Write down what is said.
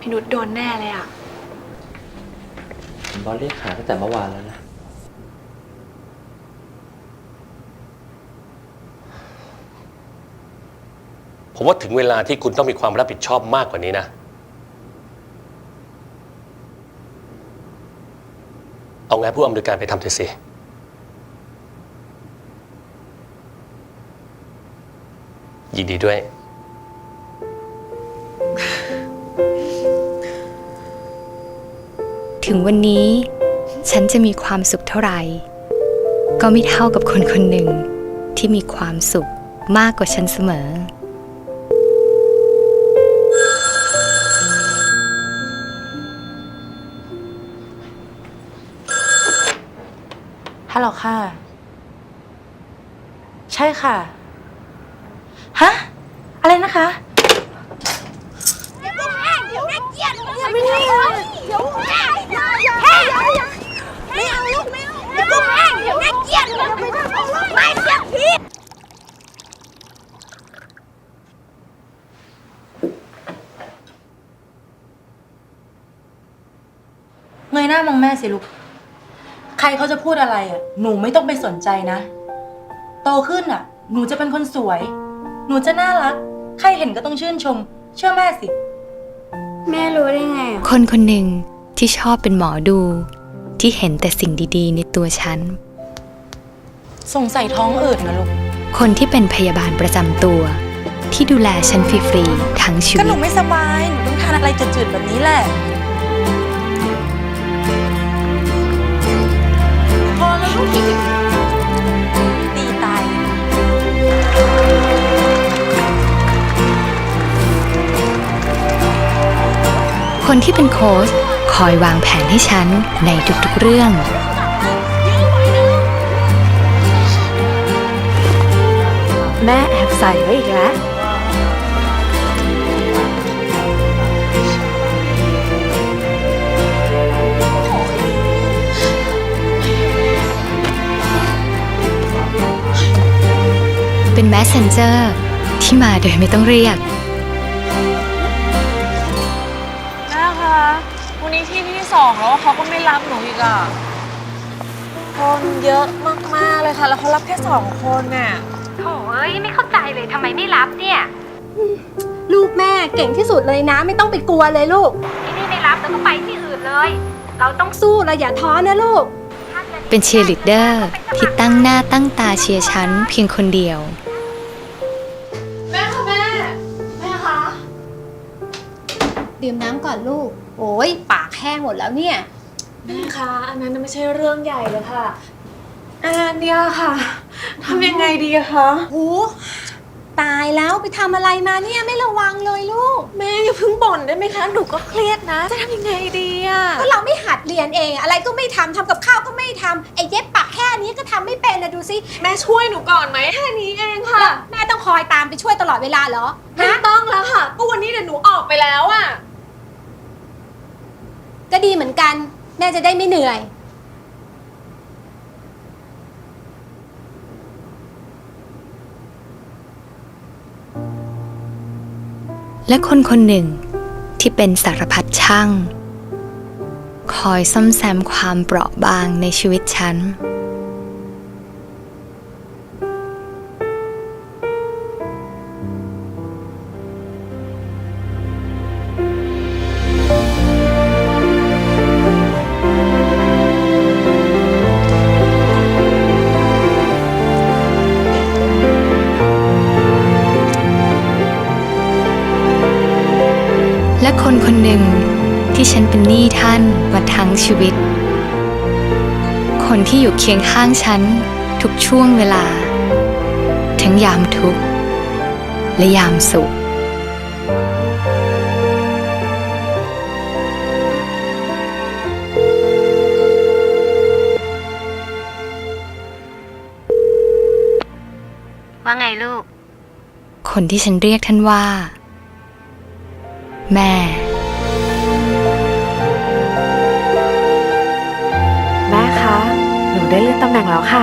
พี่นุชโดนแน่เลยอะบอสเรียกหาตั้งแต่เมื่อวานแล้วนะ ผมว่าถึงเวลาที่คุณต้องมีความรับผิดชอบมากกว่านี้นะ เอาไงผู้อำนวยการไปทำเถอะสิ ยินดีด้วย ถึงวันนี้ ฉันจะมีความสุขเท่าไหร่ ก็ไม่เท่ากับคนคนหนึ่งที่มีความสุขมากกว่าฉันเสมอ ฮัลโหลค่ะ ใช่ค่ะ ฮะ อะไรนะคะ ไม่ได้เดี๋ยวแม่อย่าอย่าอย่าอย่าไม่เอาลูกไม่เอาเดี๋ยวแม่เดี๋ยวแม่เกลียดไม่ได้เอาลูกไม่เกลียดพี่ เงย หน้ามองแม่สิลูก ใครเขาจะพูดอะไรอะ หนูไม่ต้องไปสนใจนะ โตขึ้นอะ หนูจะเป็นคนสวย หนูจะน่ารัก ใครเห็นก็ต้องชื่นชม เชื่อแม่สิ แม่รู้ได้ไงอะคนคนหนึ่งที่ชอบเป็นหมอดู ที่เห็นแต่สิ่งดีๆ ในตัวฉัน สงสัยท้องอืดนะลูก คนที่เป็นพยาบาลประจำตัว ที่ดูแลฉันฟรีๆทั้งชีก็วิหนูตไม่สบาย หนูต้องทานอะไรจืดๆแบบนี้แหละ คนที่เป็นโค้ชคอยวางแผนให้ฉันในทุกๆเรื่อง แม่แอบใส่ไว้อีกแล้วเป็น messenger ที่มาโดยไม่ต้องเรียก นนี้ที่ที่สองแล้วเขาก็ไม่รับหนูอีกอะคนเยอะมากๆเลยค่ะ แล้วเขารับแค่สองคนน่ะโถ่เอ้ยไม่เข้าใจเลยทำไมไม่รับเนี่ย ลูกแม่เก่งที่สุดเลยนะ ไม่ต้องไปกลัวเลยลูกที่นี่ไม่รับแล้วก็ไปที่อื่นเลย เราต้องสู้เราอย่าท้อนะลูก เป็นเชียร์ลีดเดอร์ที่ตั้งหน้าตั้งตาเชียร์ฉันเพียงคนเดียว ดื่มน้ำก่อนลูก โอ้ยปากแห้งหมดแล้วเนี่ย แม่คะ อันนั้นไม่ใช่เรื่องใหญ่เลยค่ะอันเนี้ยค่ะทำยังไงดีอะคะโอ้ตายแล้วไปทำอะไรมาเนี่ยไม่ระวังเลยลูก แม่อย่าเพิ่งบ่นได้ไหมคะหนูก็เครียดนะ จะทำยังไงดีอะก็เราไม่หัดเรียนเอง อะไรก็ไม่ทำทำกับข้าวก็ไม่ทำไอ้เย็บปากแค่นี้ก็ทำไม่เป็นนะดูสิแม่ช่วยหนูก่อนไหมแค่นี้เองค่ะแล้วแม่ต้องคอยตามไปช่วยตลอดเวลาเหรอไม่ฮะต้องแล้วค่ะก็วันนี้เดี๋ยวหนูออกไปแล้วอะ ก็ดีเหมือนกัน แม่จะได้ไม่เหนื่อย และคนคนหนึ่งที่เป็นสารพัดช่าง คอยซ่อมแซมความเปราะบางในชีวิตฉัน คนคนหนึ่งที่ฉันเป็นหนี้ท่านมาทั้งชีวิต คนที่อยู่เคียงข้างฉันทุกช่วงเวลา ทั้งยามทุกข์และยามสุข ว่าไงลูก คนที่ฉันเรียกท่านว่า แม่ ได้เลื่อนตำแหน่งแล้วค่ะ